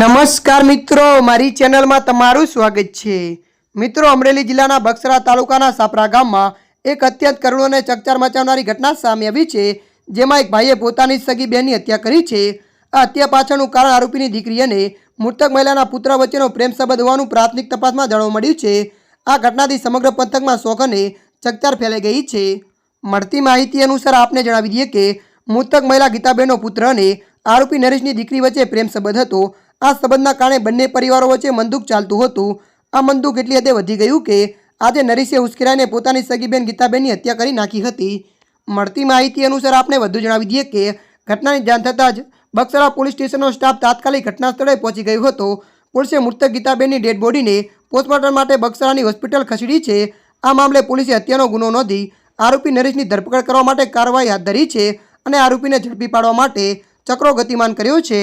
નમસ્કાર મિત્રો, મારી ચેનલમાં તમારું સ્વાગત છે. મિત્રો, અમરેલી જિલ્લાના બક્સરા તાલુકાના સાપરા ગામમાં એક અત્યંત કરુણ અને ચકચાર મચાવનારી ઘટના સામે આવી છે, જેમાં એક ભાઈએ પોતાની સગી બહેનની હત્યા કરી છે. આ હત્યા પાછળનું કારણ આરોપીની દીકરી અને મૃતક મહિલાના પુત્ર વચ્ચેનો પ્રેમ સંબંધ હોવાનું પ્રાથમિક તપાસમાં જાણવા મળ્યું છે. આ ઘટનાથી સમગ્ર પંથકમાં શોખ અને ચકચાર ફેલાઈ ગઈ છે. મળતી માહિતી અનુસાર આપને જણાવી દઈએ કે, મૃતક મહિલા ગીતાબેનનો પુત્ર અને આરોપી નરેશની દીકરી વચ્ચે પ્રેમ સંબંધ હતો. આ સંબંધના કારણે બંને પરિવારો વચ્ચે મંદુક ચાલતું હતું. આ મંદુક એટલી હદે વધી ગયું કે આજે નરેશે ઉશ્કેરાઈને પોતાની સગી બેન ગીતાબેનની હત્યા કરી નાખી હતી. મળતી માહિતી અનુસાર આપણે વધુ જણાવી દઈએ કે ઘટનાની જાણ થતાં જ બક્સરા પોલીસ સ્ટેશનનો સ્ટાફ તાત્કાલિક ઘટના સ્થળે પહોંચી ગયો હતો. પોલીસે મૃતક ગીતાબેનની ડેડ બોડીને પોસ્ટમોર્ટમ માટે બક્સરાની હોસ્પિટલ ખસેડી છે. આ મામલે પોલીસે હત્યાનો ગુનો નોંધી આરોપી નરેશની ધરપકડ કરવા માટે કાર્યવાહી હાથ ધરી છે અને આરોપીને ઝડપી પાડવા માટે ચક્રો ગતિમાન કર્યો છે.